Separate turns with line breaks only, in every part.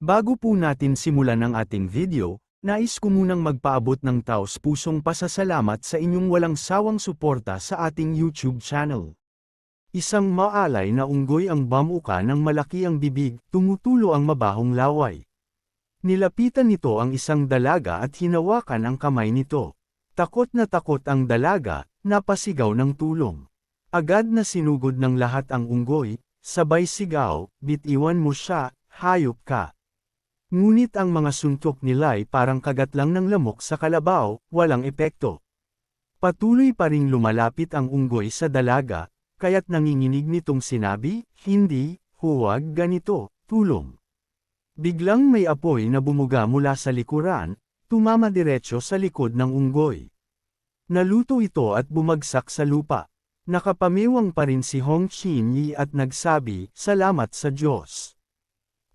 Bago po natin simulan ang ating video, nais ko munang magpaabot ng taos pusong pasasalamat sa inyong walang sawang suporta sa ating YouTube channel. Isang maalay na unggoy ang bamuka ng malaki ang bibig, tumutulo ang mabahong laway. Nilapitan nito ang isang dalaga at hinawakan ang kamay nito. Takot na takot ang dalaga, napasigaw ng tulong. Agad na sinugod ng lahat ang unggoy, sabay sigaw, bitiwan mo siya, hayop ka. Ngunit ang mga suntok nila ay parang kagat lang ng lamok sa kalabaw, walang epekto. Patuloy pa ring lumalapit ang unggoy sa dalaga, kaya't nanginginig nitong sinabi, hindi, huwag ganito, tulong. Biglang may apoy na bumuga mula sa likuran, tumama diretso sa likod ng unggoy. Naluto ito at bumagsak sa lupa. Nakapamiwang pa rin si Hong Chin Yi at nagsabi, salamat sa Diyos.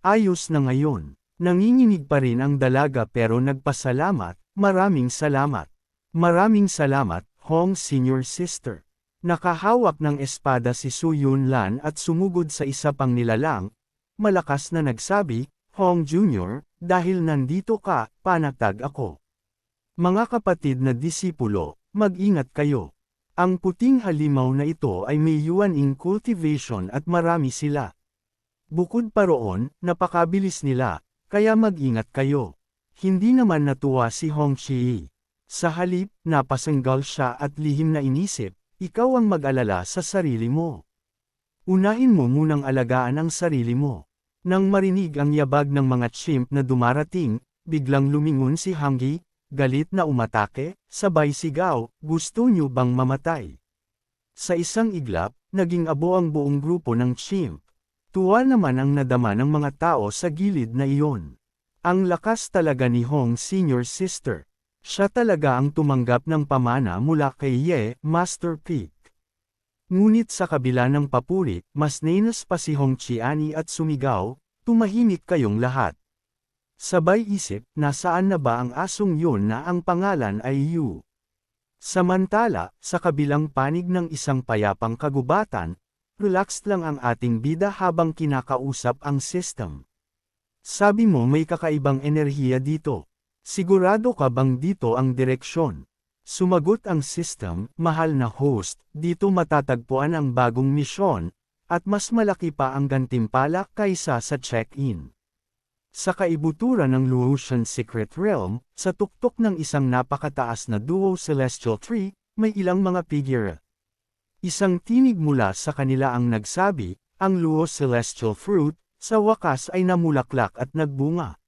Ayos na ngayon. Nanginginig pa rin ang dalaga pero nagpasalamat, maraming salamat. Maraming salamat, Hong Senior Sister. Nakahawak ng espada si Su Yun Lan at sumugod sa isa pang nilalang, malakas na nagsabi, Hong Jr., dahil nandito ka, panatag ako. Mga kapatid na disipulo, mag-ingat kayo. Ang puting halimaw na ito ay may yuan in cultivation at marami sila. Bukod pa roon, napakabilis nila, kaya mag-ingat kayo. Hindi naman natuwa si Hong Chi. Sa halip, napasanggal siya at lihim na inisip, ikaw ang mag-alala sa sarili mo. Unahin mo munang alagaan ang sarili mo. Nang marinig ang yabag ng mga chimp na dumarating, biglang lumingon si Hanggi, galit na umatake, sabay sigaw, gusto nyo bang mamatay? Sa isang iglap, naging abo ang buong grupo ng chimp. Tuwa naman ang nadama ng mga tao sa gilid na iyon. Ang lakas talaga ni Hong Senior Sister. Siya talaga ang tumanggap ng pamana mula kay Ye, Master Peak. Ngunit sa kabila ng papuri, mas nainas pa si Hong Chiani at sumigaw, tumahimik kayong lahat. Sabay isip, nasaan na ba ang asong yun na ang pangalan ay Yu? Samantala, sa kabilang panig ng isang payapang kagubatan, Relaxed lang ang ating bida habang kinakausap ang system. Sabi mo may kakaibang enerhiya dito. Sigurado ka bang dito ang direksyon? Sumagot ang system, mahal na host, dito matatagpuan ang bagong misyon, at mas malaki pa ang gantimpala kaysa sa check-in. Sa kaibuturan ng Luotian Secret Realm, sa tuktok ng isang napakataas na duo celestial tree, may ilang mga figure. Isang tinig mula sa kanila ang nagsabi, ang luo celestial fruit, sa wakas ay namulaklak at nagbunga.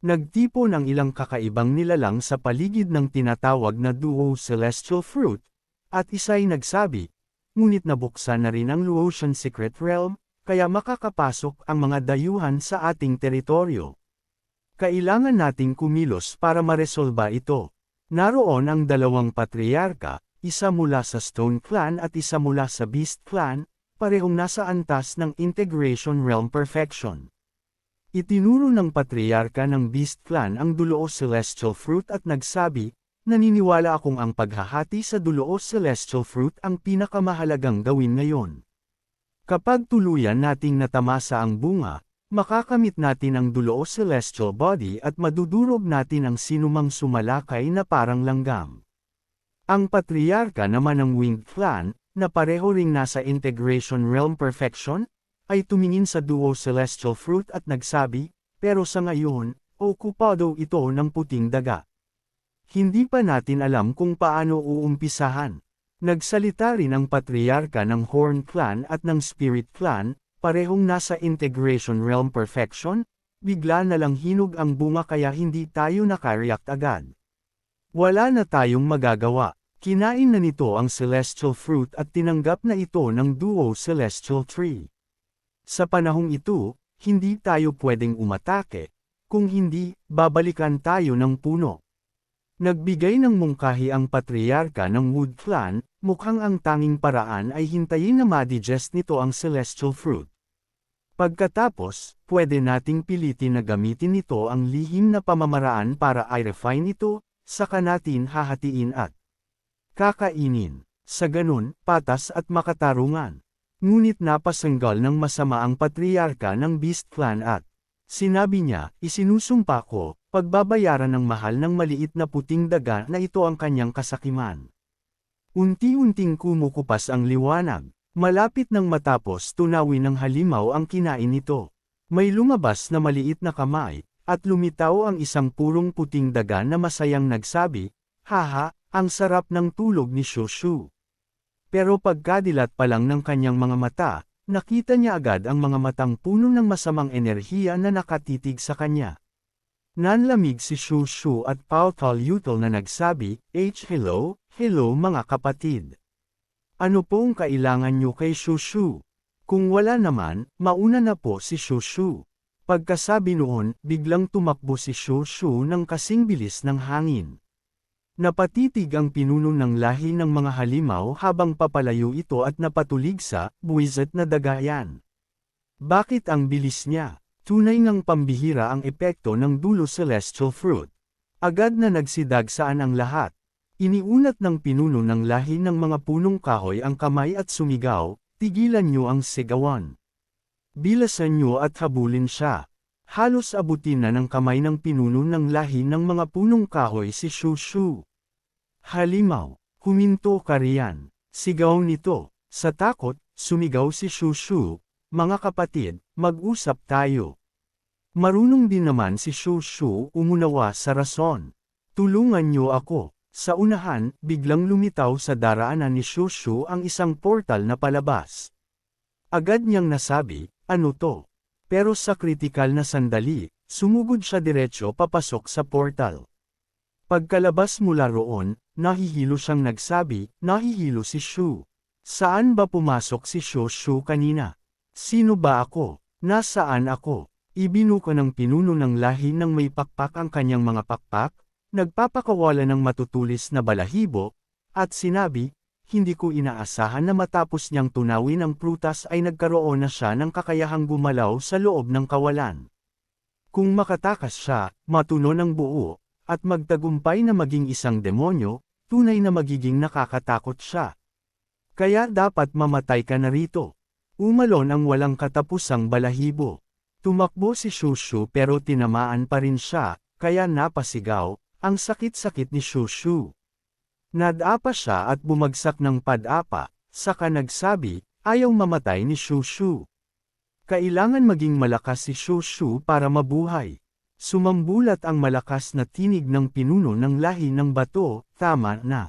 Nagtipo ng ilang kakaibang nilalang sa paligid ng tinatawag na duo celestial fruit, at isa'y nagsabi, ngunit nabuksan na rin ang Luotian Secret Realm, kaya makakapasok ang mga dayuhan sa ating teritoryo. Kailangan nating kumilos para maresolba ito. Naroon ang dalawang patriarka, isa mula sa Stone Clan at isa mula sa Beast Clan, parehong nasa antas ng Integration Realm Perfection. Itinuro ng patriarka ng Beast Clan ang Duloo Celestial Fruit at nagsabi, naniniwala akong ang paghahati sa Duloo Celestial Fruit ang pinakamahalagang gawin ngayon. Kapag tuluyan nating natamasa ang bunga, makakamit natin ang Duloo Celestial Body at madudurog natin ang sinumang sumalakay na parang langgam. Ang patriarka naman ng Winged Clan, na pareho ring nasa Integration Realm Perfection, ay tumingin sa duo Celestial Fruit at nagsabi, pero sa ngayon, okupado ito ng puting daga. Hindi pa natin alam kung paano uumpisahan. Nagsalita rin ang patriarka ng Horn Clan at ng Spirit Clan, parehong nasa Integration Realm Perfection, bigla na lang hinog ang bunga kaya hindi tayo nakareact agad. Wala na tayong magagawa. Kinain na nito ang celestial fruit at tinanggap na ito ng duo celestial tree. Sa panahong ito, hindi tayo pwedeng umatake, kung hindi, babalikan tayo ng puno. Nagbigay ng mungkahi ang patriarka ng Wood Clan, mukhang ang tanging paraan ay hintayin na madigest nito ang celestial fruit. Pagkatapos, pwede nating pilitin na gamitin nito ang lihim na pamamaraan para i-refine ito, saka natin hahatiin at kakainin. Sa ganun, patas at makatarungan. Ngunit napasanggal ng masama ang patriarka ng Beast Clan at Sinabi niya, isinusumpa ko, pagbabayaran ng mahal ng maliit na puting daga na ito ang kanyang kasakiman. Unti-unting kumukupas ang liwanag. Malapit nang matapos tunawin ng halimaw ang kinain nito. May lumabas na maliit na kamay, at lumitaw ang isang purong puting daga na masayang nagsabi, Haha, ang sarap ng tulog ni Shushu. Pero pagkadilat pa lang ng kanyang mga mata, nakita niya agad ang mga matang puno ng masamang enerhiya na nakatitig sa kanya. Nanlamig si Shushu at Pautal Yutal na nagsabi, H hello, hello mga kapatid. Ano pong kailangan niyo kay Shushu? Kung wala naman, mauna na po si Shushu. Pagkasabi noon, biglang tumakbo si Shushu ng kasing bilis ng hangin. Napatitig ang pinuno ng lahi ng mga halimaw habang papalayo ito at napatulig sa buwizat na dagayan. Bakit ang bilis niya? Tunay ngang pambihira ang epekto ng dulo celestial fruit. Agad na nagsidagsaan ang lahat. Iniunat ng pinuno ng lahi ng mga punong kahoy ang kamay at sumigaw, tigilan niyo ang sigawan. Bilasan niyo at habulin siya. Halos abutin na ng kamay ng pinuno ng lahi ng mga punong kahoy si Shushu. Halimaw, huminto ka riyan. Sigaw nito. Sa takot, sumigaw si Shushu. Mga kapatid, mag-usap tayo. Marunong din naman si Shushu umunawa sa rason. Tulungan niyo ako. Sa unahan, biglang lumitaw sa daraanan ni Shushu ang isang portal na palabas. Agad niyang nasabi, ano to? Pero sa kritikal na sandali, sumugod siya diretsyo papasok sa portal. Pagkalabas mula roon, nahihilo siyang nagsabi, nahihilo si Shu. Saan ba pumasok si Shu Shu kanina? Sino ba ako? Nasaan ako? Ibinuko ng pinuno ng lahi ng may pakpak ang kanyang mga pakpak, nagpapakawala ng matutulis na balahibo, at sinabi, hindi ko inaasahan na matapos niyang tunawin ang prutas ay nagkaroon na siya ng kakayahang gumalaw sa loob ng kawalan. Kung makatakas siya, matuno ng buo, at magtagumpay na maging isang demonyo, tunay na magiging nakakatakot siya. Kaya dapat mamatay ka na rito. Umalon ang walang katapusang balahibo. Tumakbo si Shushu pero tinamaan pa rin siya, kaya napasigaw, ang sakit-sakit ni Shushu. Nadapa siya at bumagsak ng padapa, saka nagsabi, ayaw mamatay ni Shushu. Kailangan maging malakas si Shushu para mabuhay. Sumambulat ang malakas na tinig ng pinuno ng lahi ng bato, tama na.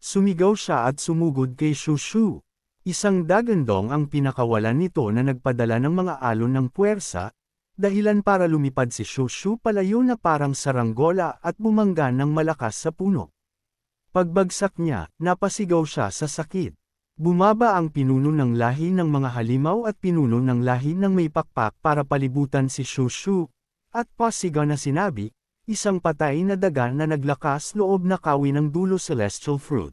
Sumigaw siya at sumugod kay Shushu. Isang dagandong ang pinakawalan nito na nagpadala ng mga alon ng puwersa, dahilan para lumipad si Shushu palayo na parang saranggola at bumangga ng malakas sa puno. Pagbagsak niya, napasigaw siya sa sakit. Bumaba ang pinuno ng lahi ng mga halimaw at pinuno ng lahi ng may pakpak para palibutan si Shushu, at pasigaw na sinabi, isang patay na daga na naglakas loob na kawi ng dulo celestial fruit.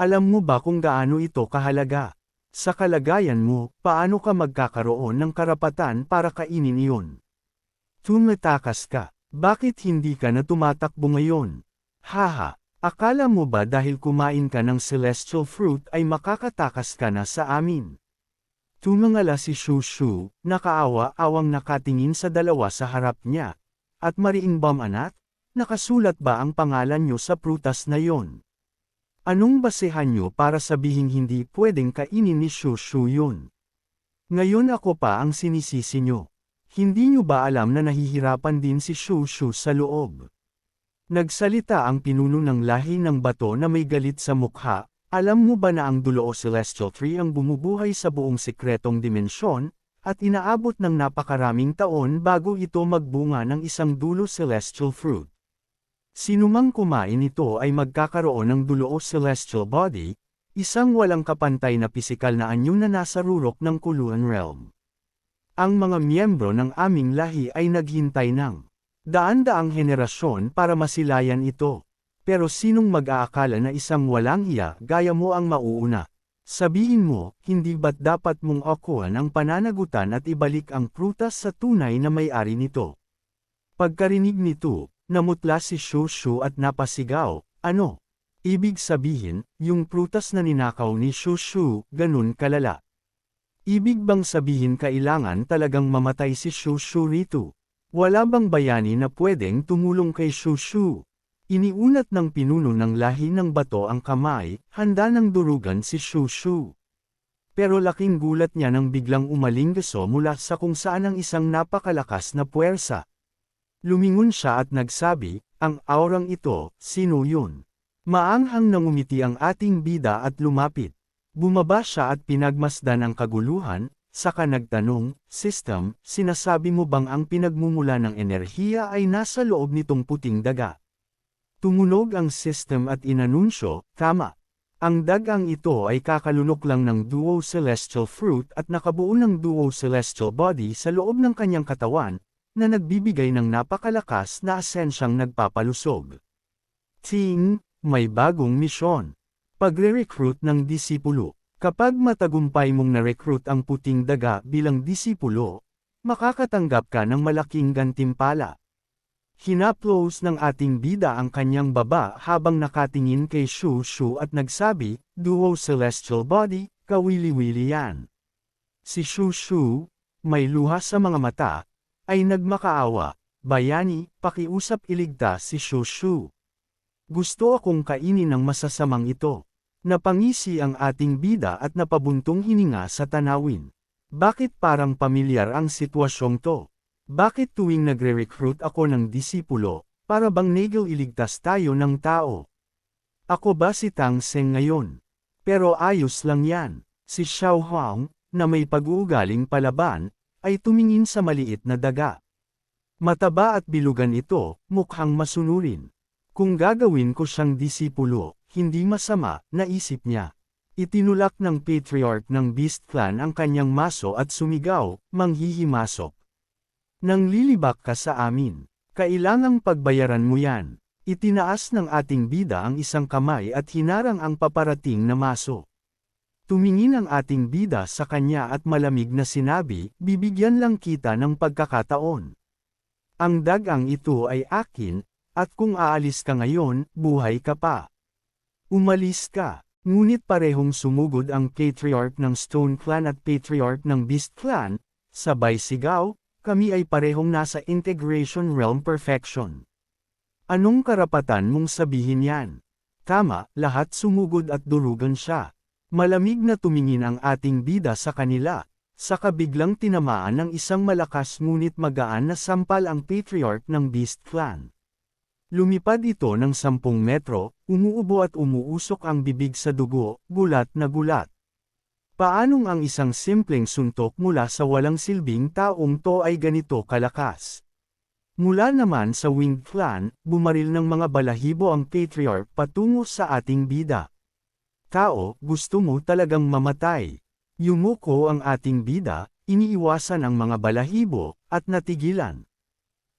Alam mo ba kung gaano ito kahalaga? Sa kalagayan mo, paano ka magkakaroon ng karapatan para kainin iyon? Tumatakas ka, bakit hindi ka na tumatakbo ngayon? Haha, Akala mo ba dahil kumain ka ng celestial fruit ay makakatakas ka na sa amin? Tumangala si Shushu, nakaawa-awang nakatingin sa dalawa sa harap niya. At mariinbam anak, nakasulat ba ang pangalan niyo sa prutas na yon? Anong basehan niyo para sabihing hindi pwedeng kainin ni Shushu yun? Ngayon ako pa ang sinisisi niyo. Hindi niyo ba alam na nahihirapan din si Shushu sa loob? Nagsalita ang pinuno ng lahi ng bato na may galit sa mukha, alam mo ba na ang dulo o celestial tree ang bumubuhay sa buong sekretong dimensyon, at inaabot ng napakaraming taon bago ito magbunga ng isang dulo celestial fruit. Sinumang kumain ito ay magkakaroon ng dulo o celestial body, isang walang kapantay na pisikal na anyo na nasa rurok ng kuluan realm. Ang mga miyembro ng aming lahi ay naghintay ng Daan-daang henerasyon para masilayan ito. Pero sinong mag-aakala na isang walang iya gaya mo ang mauuna? Sabihin mo, hindi ba't dapat mong akuan ang pananagutan at ibalik ang prutas sa tunay na may-ari nito? Pagkarinig nito, namutla si Shushu at napasigaw, ano? Ibig sabihin, yung prutas na ninakaw ni Shushu, ganun kalala. Ibig bang sabihin kailangan talagang mamatay si Shushu rito? Wala bang bayani na pwedeng tumulong kay Shushu? Iniunat ng pinuno ng lahi ng bato ang kamay, handa ng durugan si Shushu. Pero laking gulat niya nang biglang umaling gaso mula sa kung saan ang isang napakalakas na puwersa. Lumingon siya at nagsabi, ang aurang ito, sino yun? Maanghang nangumiti ang ating bida at lumapit. Bumaba siya at pinagmasdan ang kaguluhan, saka nagtanong, System, sinasabi mo bang ang pinagmumula ng enerhiya ay nasa loob nitong puting daga? Tumunog ang system at inanunsyo, tama. Ang dagang ito ay kakalunok lang ng duo celestial fruit at nakabuo ng duo celestial body sa loob ng kanyang katawan, na nagbibigay ng napakalakas na asensyang nagpapalusog. Ting, may bagong misyon. Pagre-recruit ng disipulo. Kapag matagumpay mong na-recruit ang puting daga bilang disipulo, makakatanggap ka ng malaking gantimpala. Hinaplos ng ating bida ang kanyang baba habang nakatingin kay Shu Shu at nagsabi, Duo Celestial Body, kawili-wili yan. Si Shu Shu, may luha sa mga mata, ay nagmakaawa, Bayani, pakiusap iligtas si Shu Shu. Gusto akong kainin ng masasamang ito. Napangisi ang ating bida at napabuntong hininga sa tanawin. Bakit parang pamilyar ang sitwasyong to? Bakit tuwing nagre-recruit ako ng disipulo, para bang negil iligtas tayo ng tao? Ako ba si Tang Seng ngayon? Pero ayos lang yan. Si Xiao Huang, na may pag-uugaling palaban, ay tumingin sa maliit na daga. Mataba at bilugan ito, mukhang masunurin. Kung gagawin ko siyang disipulo, hindi masama, naisip niya. Itinulak ng patriarch ng Beast Clan ang kanyang maso at sumigaw, manghihimasok. Nang lilibak ka sa amin, kailangang pagbayaran mo yan. Itinaas ng ating bida ang isang kamay at hinarang ang paparating na maso. Tumingin ang ating bida sa kanya at malamig na sinabi, bibigyan lang kita ng pagkakataon. Ang dagang ito ay akin, at kung aalis ka ngayon, buhay ka pa. Umalis ka. Ngunit parehong sumugod ang patriarch ng Stone Clan at patriarch ng Beast Clan, sabay sigaw, kami ay parehong nasa integration realm perfection. Anong karapatan mong sabihin yan? Tama, lahat sumugod at durugan siya. Malamig na tumingin ang ating bida sa kanila, sa kabiglang tinamaan ng isang malakas ngunit magaan na sampal ang patriarch ng Beast Clan. Lumipad ito ng 10 metro, umuubo at umuusok ang bibig sa dugo, gulat na gulat. Paanong ang isang simpleng suntok mula sa walang silbing taong to ay ganito kalakas? Mula naman sa Winged Clan, bumaril ng mga balahibo ang patriarch patungo sa ating bida. Tao, gusto mo talagang mamatay. Yumuko ang ating bida, iniiwasan ang mga balahibo, at natigilan.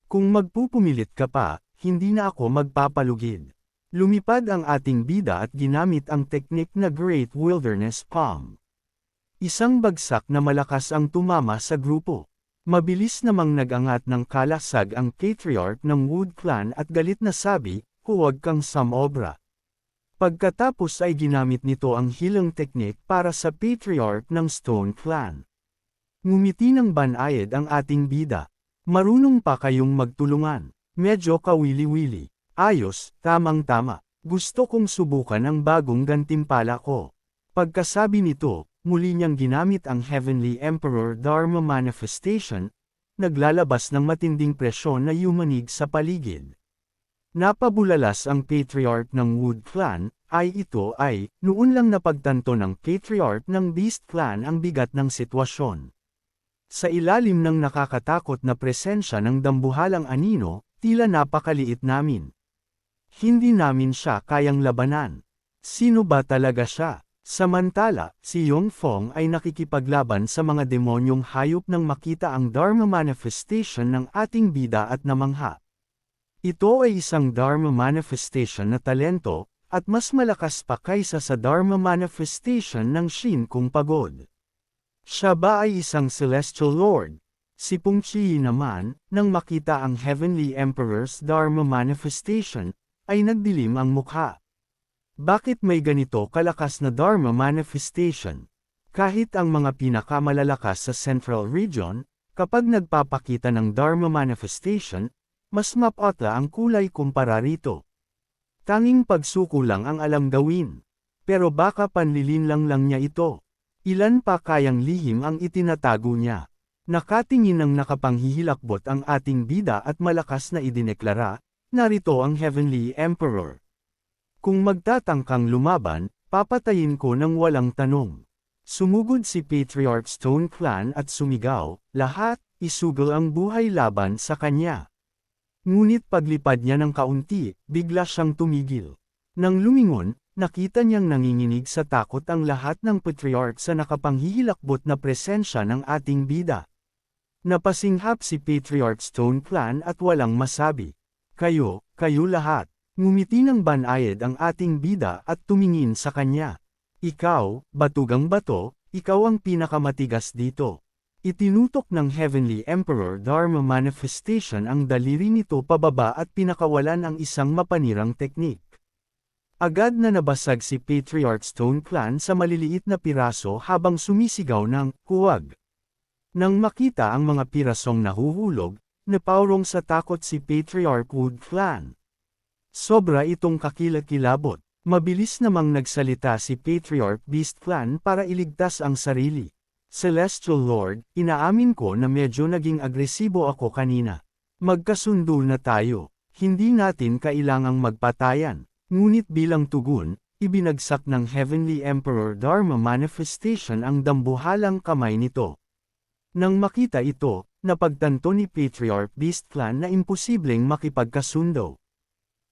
Kung magpupumilit ka pa, hindi na ako magpapalugid. Lumipad ang ating bida at ginamit ang teknik na Great Wilderness Palm. Isang bagsak na malakas ang tumama sa grupo. Mabilis namang nagangat ng kalasag ang patriarch ng Wood Clan at galit na sabi, huwag kang samobra. Pagkatapos ay ginamit nito ang hilang teknik para sa patriarch ng Stone Clan. Ngumiti ng banayad ang ating bida. Marunong pa kayong magtulungan. Medyo kawili-wili. Ayos, tamang-tama. Gusto kong subukan ang bagong gantimpala ko. Pagkasabi nito, muli niyang ginamit ang Heavenly Emperor Dharma Manifestation, naglalabas ng matinding presyon na yumanig sa paligid. Napabulalas ang patriarch ng Wood Clan, ay ito ay, noon lang napagtanto ng patriarch ng Beast Clan ang bigat ng sitwasyon. Sa ilalim ng nakakatakot na presensya ng dambuhalang anino, Tila napakaliit namin. Hindi namin siya kayang labanan. Sino ba talaga siya? Samantala, si Yong Fong ay nakikipaglaban sa mga demonyong hayop nang makita ang Dharma manifestation ng ating bida at namangha. Ito ay isang Dharma manifestation na talento, at mas malakas pa kaysa sa Dharma manifestation ng Shin Kung Pagod. Siya ba ay isang Celestial Lord, Si Pung Chi naman, nang makita ang Heavenly Emperor's Dharma manifestation, ay nagdilim ang mukha. Bakit may ganito kalakas na Dharma manifestation? Kahit ang mga pinakamalalakas sa Central Region, kapag nagpapakita ng Dharma manifestation, mas mapatla ang kulay kumpara rito. Tanging pagsuko lang ang alam gawin. Pero baka panlilin lang lang niya ito. Ilan pa kayang lihim ang itinatago niya. Nakatingin ng nakapanghihilakbot ang ating bida at malakas na idineklara, narito ang Heavenly Emperor. Kung magtatangkang lumaban, papatayin ko ng walang tanong. Sumugod si Patriarch Stone Clan at sumigaw, lahat, isugal ang buhay laban sa kanya. Ngunit paglipad niya ng kaunti, bigla siyang tumigil. Nang lumingon, nakita niyang nanginginig sa takot ang lahat ng patriarch sa nakapanghihilakbot na presensya ng ating bida. Napasinghap si Patriarch Stone Clan at walang masabi. Kayo, kayo lahat. Ngumiti ng banayad ang ating bida at tumingin sa kanya. Ikaw, batugang bato, ikaw ang pinakamatigas dito. Itinutok ng Heavenly Emperor Dharma Manifestation ang daliri nito pababa at pinakawalan ang isang mapanirang teknik. Agad na nabasag si Patriarch Stone Clan sa maliliit na piraso habang sumisigaw ng, huwag. Nang makita ang mga pirasong nahuhulog, napaurong sa takot si Patriarch Wood Clan. Sobra itong kakilakilabot, mabilis namang nagsalita si Patriarch Beast Clan para iligtas ang sarili. Celestial Lord, inaamin ko na medyo naging agresibo ako kanina. Magkasundo na tayo, hindi natin kailangang magpatayan. Ngunit bilang tugon, ibinagsak ng Heavenly Emperor Dharma Manifestation ang dambuhalang kamay nito. Nang makita ito, napagtanto ni Patriarch Beast Clan na imposibleng makipagkasundo.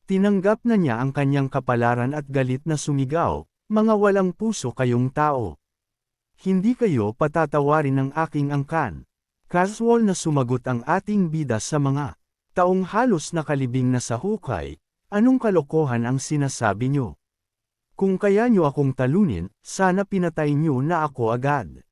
Tinanggap na niya ang kanyang kapalaran at galit na sumigaw, mga walang puso kayong tao. Hindi kayo patatawarin ng aking angkan. Casual na sumagot ang ating bida sa mga taong halos nakalibing na sa hukay, anong kalokohan ang sinasabi nyo? Kung kaya nyo akong talunin, sana pinatay nyo na ako agad.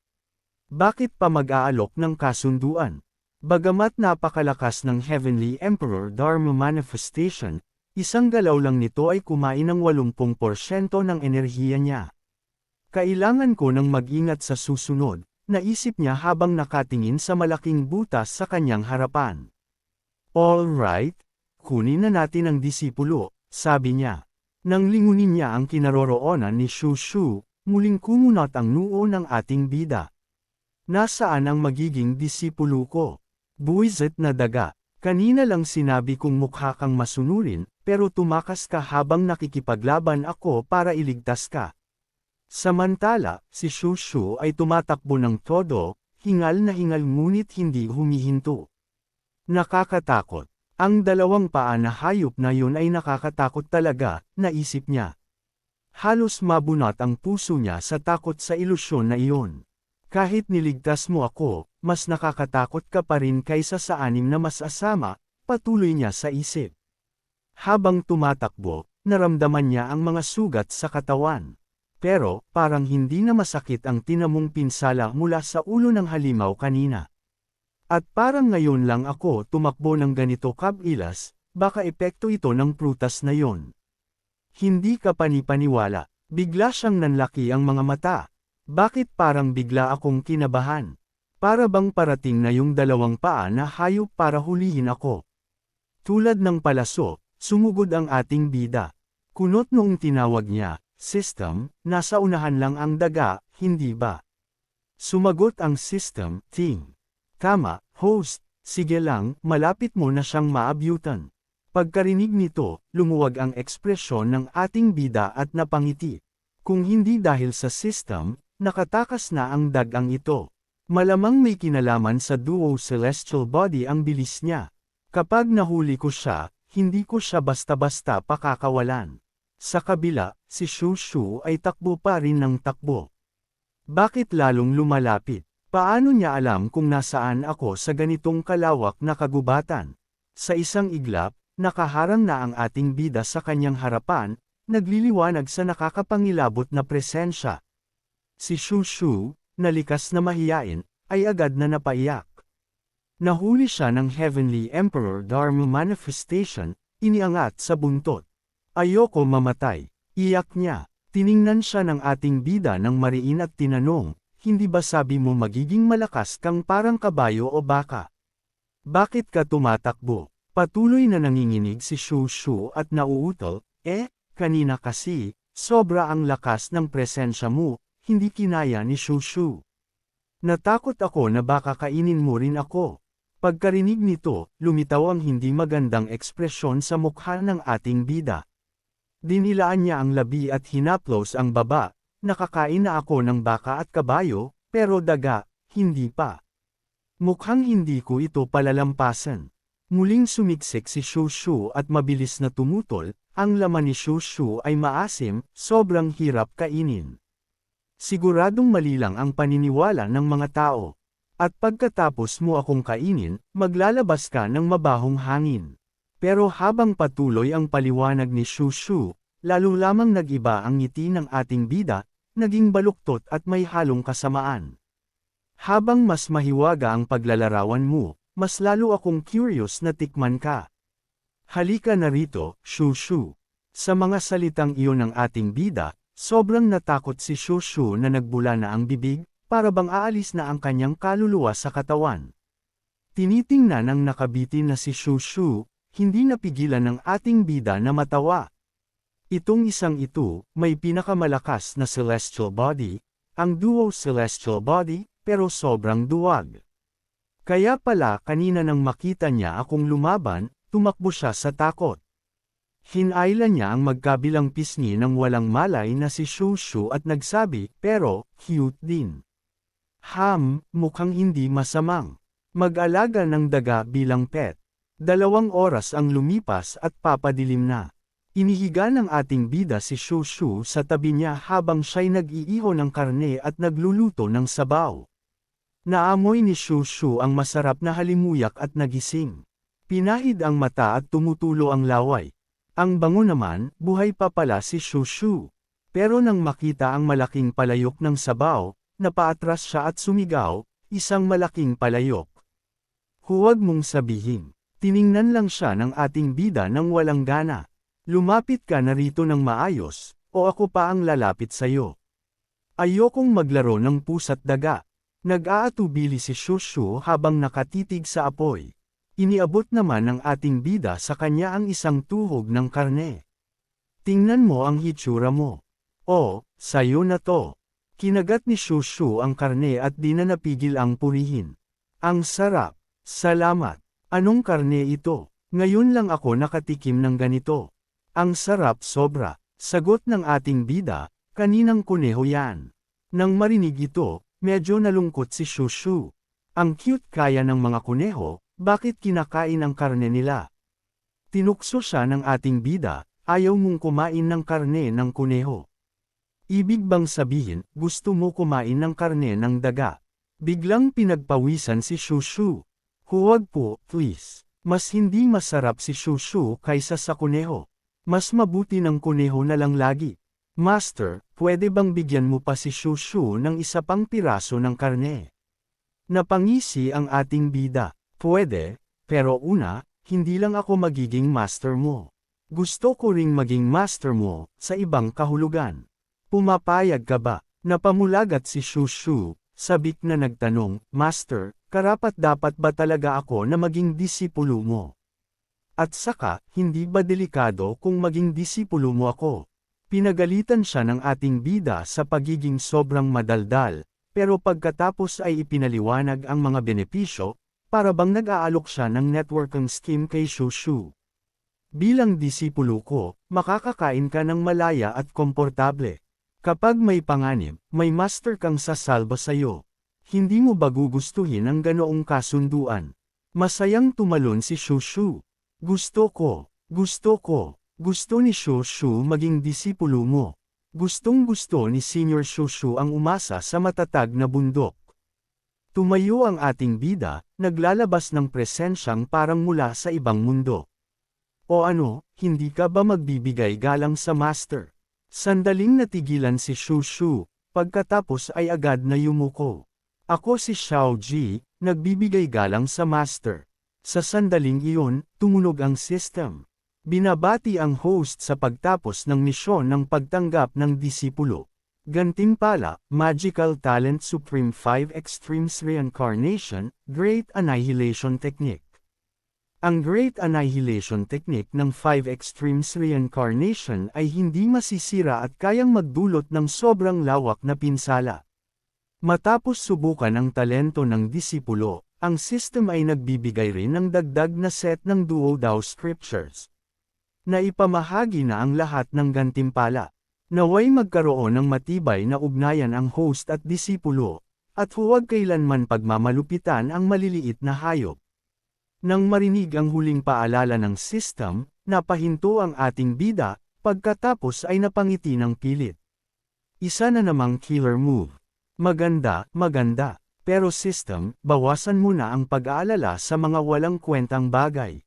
Bakit pa mag-aalok ng kasunduan? Bagamat napakalakas ng Heavenly Emperor Dharma Manifestation, isang galaw lang nito ay kumain ng 80% ng enerhiya niya. Kailangan ko ng mag-ingat sa susunod, naisip niya habang nakatingin sa malaking butas sa kanyang harapan. Alright, kunin na natin ang disipulo, sabi niya. Nang lingunin niya ang kinaroroonan ni Shu Shu, muling kumunot ang noo ng ating bida. Nasaan ang magiging disipulo ko? Buwisit na daga. Kanina lang sinabi kong mukha kang masunurin, pero tumakas ka habang nakikipaglaban ako para iligtas ka. Samantala, si Shushu ay tumatakbo ng todo, hingal na hingal ngunit hindi humihinto. Nakakatakot. Ang dalawang paa na hayop na yun ay nakakatakot talaga, naisip niya. Halos mabunot ang puso niya sa takot sa ilusyon na iyon. Kahit niligtas mo ako, mas nakakatakot ka pa rin kaysa sa anim na mas asama, patuloy niya sa isip. Habang tumatakbo, naramdaman niya ang mga sugat sa katawan. Pero, parang hindi na masakit ang tinamong pinsala mula sa ulo ng halimaw kanina. At parang ngayon lang ako tumakbo ng ganito kabilas, baka epekto ito ng prutas na yon. Hindi ka panipaniwala, bigla siyang nanlaki ang mga mata, bakit parang bigla akong kinabahan? Para bang parating na yung dalawang paa na hayop para hulihin ako? Tulad ng palaso, sumugod ang ating bida. Kunot noong tinawag niya, system, nasa unahan lang ang daga, hindi ba? Sumagot ang system, team. Tama, host, sige lang, malapit mo na siyang maabyutan. Pagkarinig nito, lumuwag ang ekspresyon ng ating bida at napangiti. Kung hindi dahil sa system, Nakatakas na ang dagang ito. Malamang may kinalaman sa duo celestial body ang bilis niya. Kapag nahuli ko siya, hindi ko siya basta-basta pakakawalan. Sa kabila, si Shu Shu ay takbo pa rin ng takbo. Bakit lalong lumalapit? Paano niya alam kung nasaan ako sa ganitong kalawak na kagubatan? Sa isang iglap, nakaharang na ang ating bida sa kanyang harapan, nagliliwanag sa nakakapangilabot na presensya. Si Shu Shu, nalikas na mahiyain, ay agad na napaiyak. Nahuli siya ng Heavenly Emperor Dharma Manifestation, iniangat sa buntot. Ayoko mamatay, iyak niya. Tiningnan siya ng ating bida ng mariin at tinanong, hindi ba sabi mo magiging malakas kang parang kabayo o baka? Bakit ka tumatakbo? Patuloy na nanginginig si Shu Shu at nauutol, eh, kanina kasi, sobra ang lakas ng presensya mo, hindi kinaya ni Shu Shu. Natakot ako na baka kainin mo rin ako. Pagkarinig nito, lumitaw ang hindi magandang ekspresyon sa mukha ng ating bida. Dinilaan niya ang labi at hinaplos ang baba, nakakain na ako ng baka at kabayo, pero daga, hindi pa. Mukhang hindi ko ito palalampasan. Muling sumiksik si Shushu at mabilis na tumutol, ang laman ni Shushu ay maasim, sobrang hirap kainin. Siguradong mali lang ang paniniwala ng mga tao. At pagkatapos mo akong kainin, maglalabas ka ng mabahong hangin. Pero habang patuloy ang paliwanag ni Shushu, lalo lamang nagiba ang ngiti ng ating bida, naging baluktot at may halong kasamaan. Habang mas mahiwaga ang paglalarawan mo, mas lalo akong curious na tikman ka. Halika na rito, Shushu. Sa mga salitang iyon ng ating bida, sobrang natakot si Shushu na nagbula na ang bibig, para bang aalis na ang kanyang kaluluwa sa katawan. Tinitingnan ng nakabitin na si Shushu, hindi napigilan ng ating bida na matawa. Itong isang ito, may pinakamalakas na celestial body, ang duo celestial body, pero sobrang duwag. Kaya pala kanina nang makita niya akong lumaban, tumakbo siya sa takot. Hinailan niya ang magkabilang pisngi ng walang malay na si Shushu at nagsabi, pero, cute din. Ham, mukhang hindi masamang. Mag-alaga ng daga bilang pet. Dalawang oras ang lumipas at papadilim na. Inihiga ng ating bida si Shushu sa tabi niya habang siya'y nag-iiho ng karne at nagluluto ng sabaw. Naamoy ni Shushu ang masarap na halimuyak at nagising. Pinahid ang mata at tumutulo ang laway. Ang bango naman, buhay pa pala si Shushu. Pero nang makita ang malaking palayok ng sabaw, napaatras siya at sumigaw, isang malaking palayok. Huwag mong sabihin, tiningnan lang siya ng ating bida ng walang gana. Lumapit ka na rito ng maayos, o ako pa ang lalapit sa'yo. Ayokong maglaro ng pusa't daga. Nag-aatubili si Shushu habang nakatitig sa apoy. Iniabot naman ng ating bida sa kanya ang isang tuhog ng karne. Tingnan mo ang hitsura mo. O, sayo na to. Kinagat ni Shushu ang karne at di na napigil ang purihin. Ang sarap. Salamat. Anong karne ito? Ngayon lang ako nakatikim ng ganito. Ang sarap sobra. Sagot ng ating bida, kaninang kuneho yan. Nang marinig ito, medyo nalungkot si Shushu. Ang cute kaya ng mga kuneho, bakit kinakain ang karne nila? Tinukso siya ng ating bida, ayaw mong kumain ng karne ng kuneho. Ibig bang sabihin, gusto mo kumain ng karne ng daga? Biglang pinagpawisan si Shushu. Huwag po, please. Mas hindi masarap si Shushu kaysa sa kuneho. Mas mabuti ng kuneho na lang lagi. Master, pwede bang bigyan mo pa si Shushu ng isa pang piraso ng karne? Napangisi ang ating bida. Pwede, pero una, hindi lang ako magiging master mo. Gusto ko ring maging master mo, sa ibang kahulugan. Pumapayag ka ba? Napamulagat si Shushu, sabik na nagtanong, Master, karapat dapat ba talaga ako na maging disipulo mo? At saka, hindi ba delikado kung maging disipulo mo ako? Pinagalitan siya ng ating bida sa pagiging sobrang madaldal, pero pagkatapos ay ipinaliwanag ang mga benepisyo, para bang nag-aalok siya ng networking scheme kay Shushu. Bilang disipulo ko, makakakain ka ng malaya at komportable. Kapag may panganib, may master kang sasalba sa'yo. Hindi mo ba gugustuhin ang ganoong kasunduan? Masayang tumalon si Shushu. Gusto ko, gusto ko, gusto ni Shushu maging disipulo mo. Gustong gusto ni Senior Shushu ang umasa sa matatag na bundok. Tumayo ang ating bida, naglalabas ng presensyang parang mula sa ibang mundo. O ano, hindi ka ba magbibigay galang sa master? Sandaling natigilan si Shushu, pagkatapos ay agad na yumuko. Ako si Xiao Ji, nagbibigay galang sa master. Sa sandaling iyon, tumunog ang system. Binabati ang host sa pagtapos ng misyon ng pagtanggap ng disipulo. Gantimpala, Magical Talent Supreme 5 Extremes Reincarnation, Great Annihilation Technique. Ang Great Annihilation Technique ng 5 Extremes Reincarnation ay hindi masisira at kayang magdulot ng sobrang lawak na pinsala. Matapos subukan ang talento ng disipulo, ang system ay nagbibigay rin ng dagdag na set ng Duodao Scriptures. Naipamahagi na ang lahat ng gantimpala. Naway magkaroon ng matibay na ugnayan ang host at disipulo, at huwag kailanman pagmamalupitan ang maliliit na hayop. Nang marinig ang huling paalala ng system, napahinto ang ating bida, pagkatapos ay napangiti ng pilit. Isa na namang killer move. Maganda, maganda. Pero system, bawasan mo na ang pag-aalala sa mga walang kwentang bagay.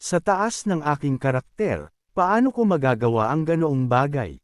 Sa taas ng aking karakter, paano ko magagawa ang ganoong bagay?